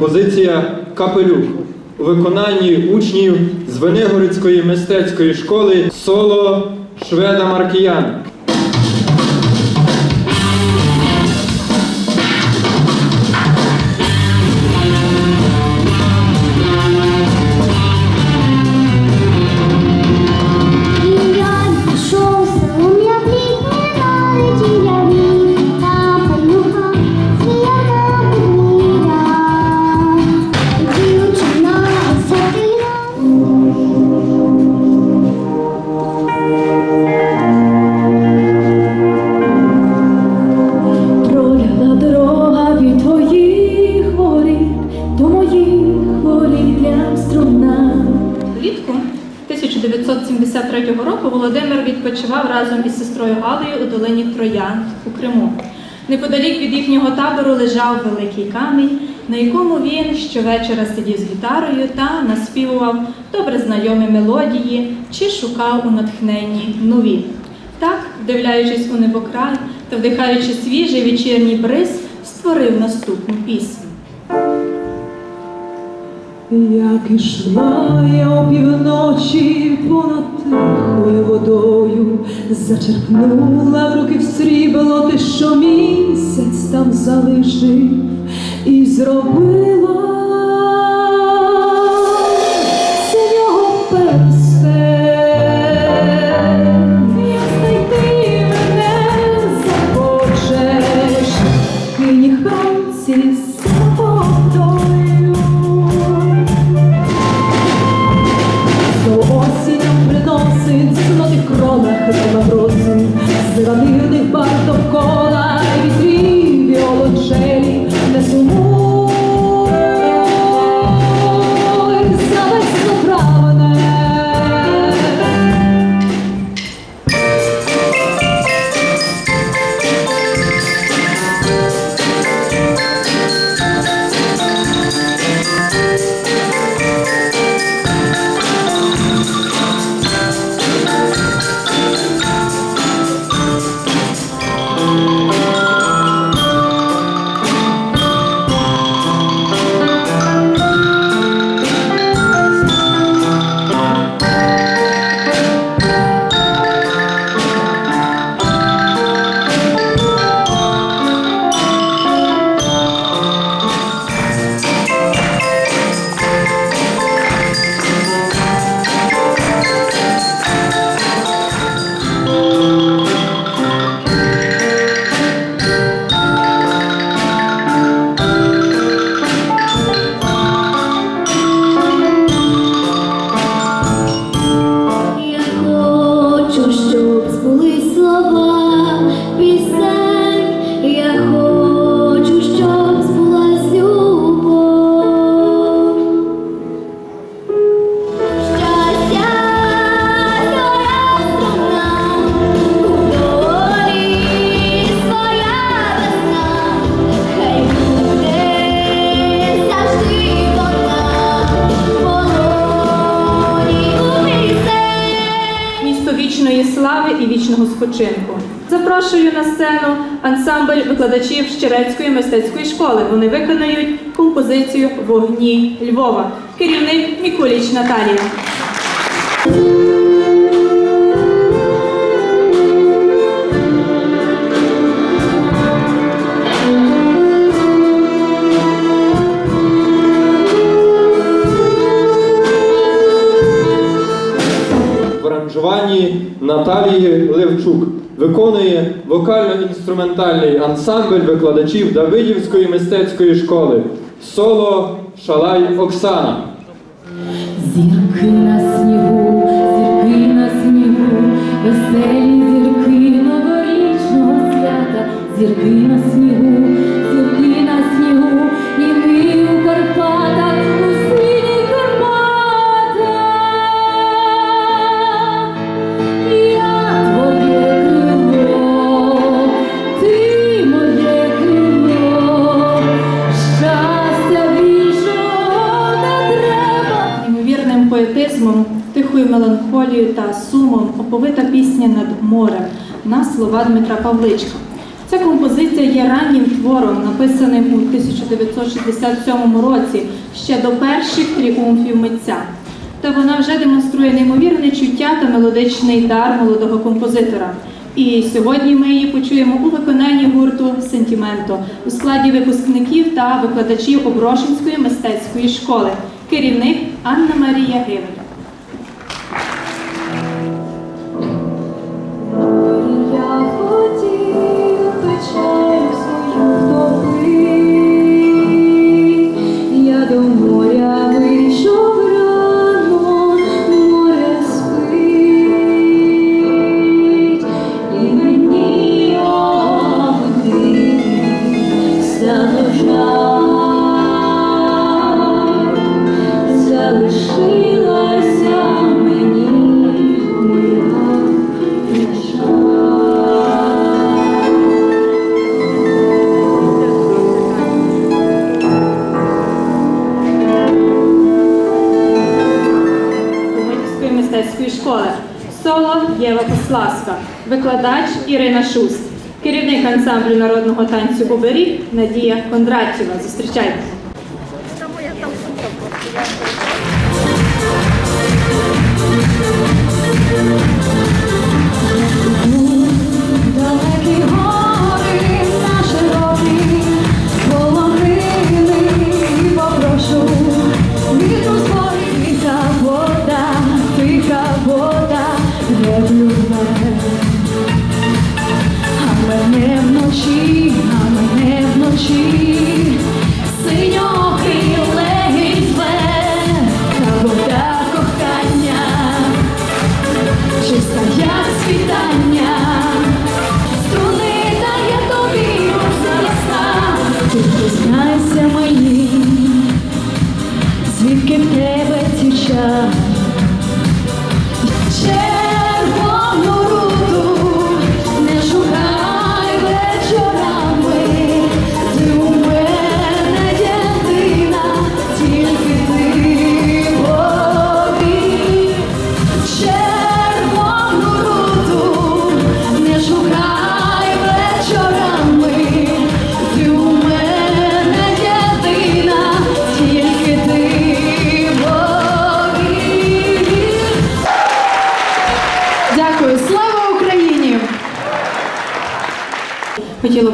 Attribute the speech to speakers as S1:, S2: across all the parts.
S1: композиція Капелюх у виконанні учнів з Венигородської мистецької школи соло Шведа Маркіян.
S2: Відпочивав разом із сестрою Галею у долині Троян у Криму. Неподалік від їхнього табору лежав великий камінь, на якому він щовечора сидів з гітарою та наспівував добре знайомі мелодії чи шукав у натхненні нові. Так, вдивляючись у небокрай та вдихаючи свіжий вечірній бриз, створив наступну пісню.
S3: Як ішла я опівночі понад тихою водою, зачерпнула в руки в срібло те, що місяць там залишив, і зробила з нього перстень.
S2: Спочинку. Запрошую на сцену ансамбль викладачів Щерецької мистецької школи. Вони виконають композицію Вогні Львова. Керівник Мікуліч Наталія.
S1: Наталії Левчук. Виконує вокально-інструментальний ансамбль викладачів Давидівської мистецької школи соло Шалай Оксана.
S3: Зірки на снігу, зірки на снігу, веселі зірки новорічного свята, зірки
S2: морем на слова Дмитра Павличка. Ця композиція є раннім твором, написаним у 1967 році, ще до перших тріумфів митця. Та вона вже демонструє неймовірне чуття та мелодичний дар молодого композитора. І сьогодні ми її почуємо у виконанні гурту Сентіменто у складі випускників та викладачів Оброшинської мистецької школи. Керівник Анна Марія Гивель. Викладач Ірина Шуст, керівник ансамблю народного танцю Оберіг Надія Кондратєва. Зустрічайте.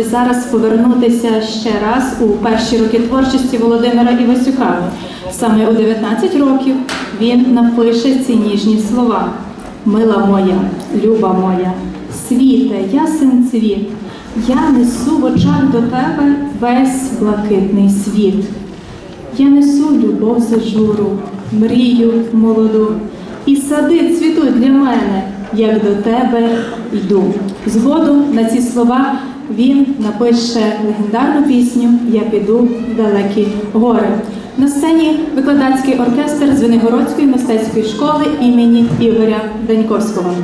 S2: Би зараз повернутися ще раз у перші роки творчості Володимира Івасюка. Саме у 19 років він напише ці ніжні слова: Мила моя, люба моя, світе, ясен цвіт, я несу в очах до тебе весь блакитний світ. Я несу любов за журу, мрію молоду, і сади цвітуть для мене, як до тебе йду. Згодом на ці слова він напише легендарну пісню Я піду в далекі гори. На сцені викладацький оркестр Звенигородської мистецької школи імені Ігоря Даньковського.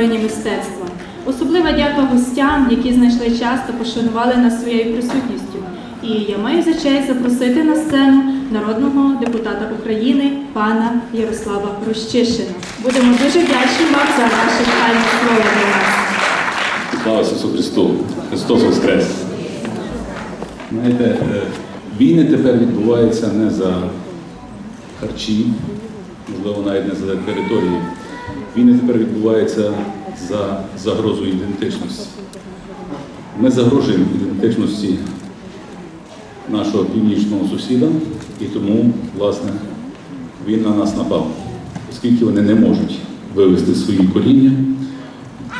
S2: Спільне творення мистецтва. Особлива дяка гостям, які знайшли час та пошанували нас своєю присутністю. І я маю за честь запросити на сцену народного депутата України пана Ярослава Рощишина. Будемо дуже вдячні вам за ваше файне слово для нас.
S4: Слава Ісусу Христу! Христос Воскрес! Знаєте, е, війни тепер відбуваються не за харчі, можливо, навіть не за території. Війни тепер відбуваються за загрозу ідентичності. Ми загрожуємо ідентичності нашого північного сусіда, і тому, власне, він на нас напав, оскільки вони не можуть вивести свої коріння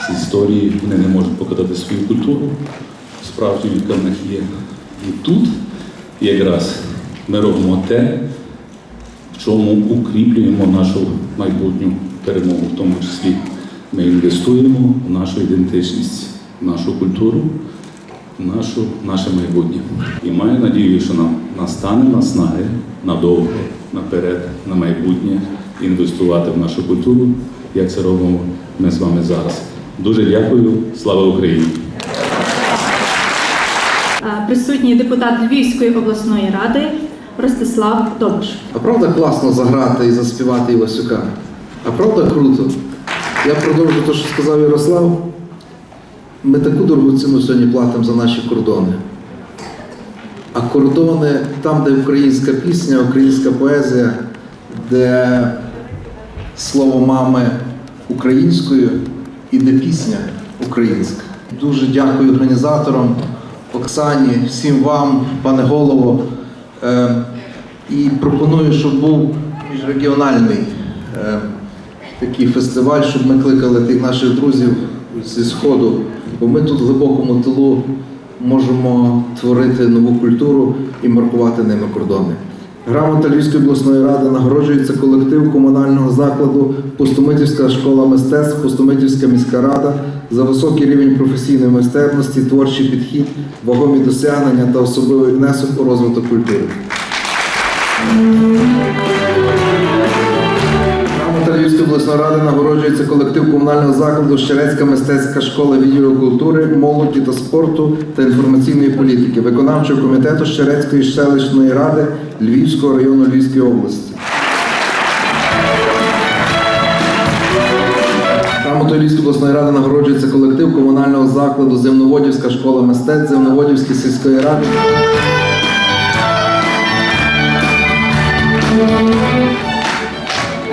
S4: з історії, вони не можуть показати свою культуру. справжня яка в них є. І тут якраз ми робимо те, в чому укріплюємо нашу майбутню перемогу, в тому числі ми інвестуємо в нашу ідентичність, в нашу культуру, в нашу, наше майбутнє. І маю надію, що нам настане наснаги надовго, наперед, на майбутнє інвестувати в нашу культуру, як це робимо ми з вами зараз. Дуже дякую, слава Україні!
S2: Присутній депутат Львівської обласної ради Ростислав Добуш.
S5: А правда класно заграти і заспівати Івасюка? А правда круто? Я продовжу те, що сказав Ярослав. Ми таку дорогу ціну сьогодні платимо за наші кордони. А кордони там, де українська пісня, українська поезія, де слово мами українською і де пісня українська. Дуже дякую організаторам, Оксані, всім вам, пане голово. Е, і пропоную, щоб був міжрегіональний е, такий фестиваль, щоб ми кликали тих наших друзів зі Сходу, бо ми тут в глибокому тилу можемо творити нову культуру і маркувати ними кордони. Грамота Львівської обласної ради нагороджується колектив комунального закладу Пустомитівська школа мистецтв, Пустомитівська міська рада за високий рівень професійної майстерності, творчий підхід, вагомі досягнення та особливий внесок у розвиток культури. Обласної ради нагороджується колектив комунального закладу Щерецька мистецька школа відділу культури, молоді та спорту та інформаційної політики, виконавчого комітету Щерецької селищної ради Львівського району Львівської області. Грамотою Львівської обласної ради нагороджується колектив комунального закладу Земноводівська школа мистецтв Земноводівської сільської ради.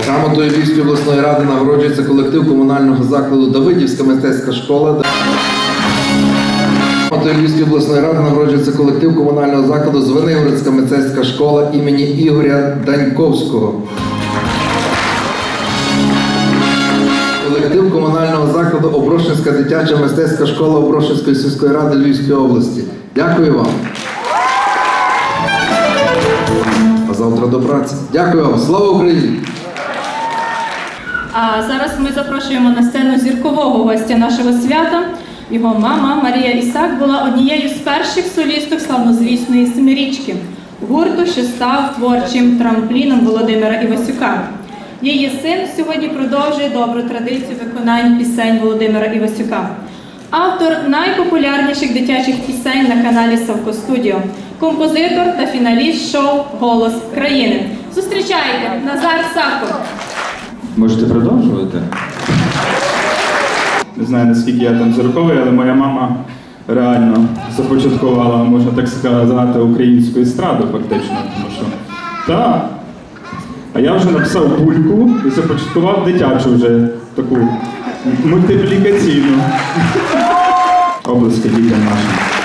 S5: Грамотою Львівської обласної ради нагороджується колектив комунального закладу Давидівська мистецька школа. Грамотою Львівської обласної ради нагороджується колектив комунального закладу Звенигородська мистецька школа імені Ігоря Даньковського. Колектив комунального закладу Оброшинська дитяча мистецька школа Оброшинської сільської ради Львівської області. Дякую вам. А завтра до праці. Дякую вам. Слава Україні!
S2: А зараз ми запрошуємо на сцену зіркового гостя нашого свята. Його мама Марія Ісак була однією з перших солісток славнозвісної семирічки гурту, що став творчим трампліном Володимира Івасюка. Її син сьогодні продовжує добру традицію виконань пісень Володимира Івасюка. Автор найпопулярніших дитячих пісень на каналі Савко Студіо, композитор та фіналіст шоу Голос країни. Зустрічайте Назар Савко!
S6: Можете продовжувати? Не знаю, наскільки я там зірковий, але моя мама реально започаткувала, можна так сказати, українську естраду фактично. Тому що так. А я вже написав бульку і започаткував дитячу вже таку мультиплікаційну. Обласки дітям нашим.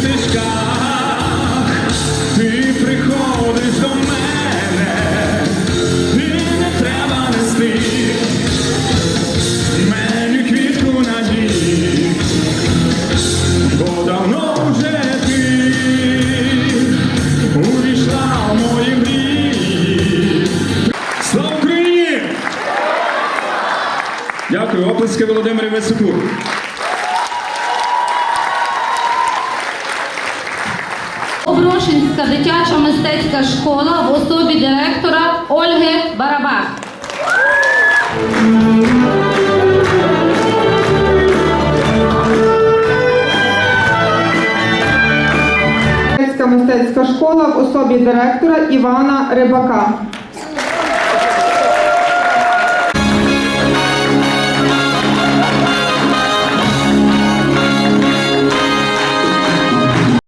S6: fish guy.
S7: Оброшинська дитяча мистецька школа в особі директора Ольги Барабак.
S8: Мистецька школа в особі директора Івана Рибака.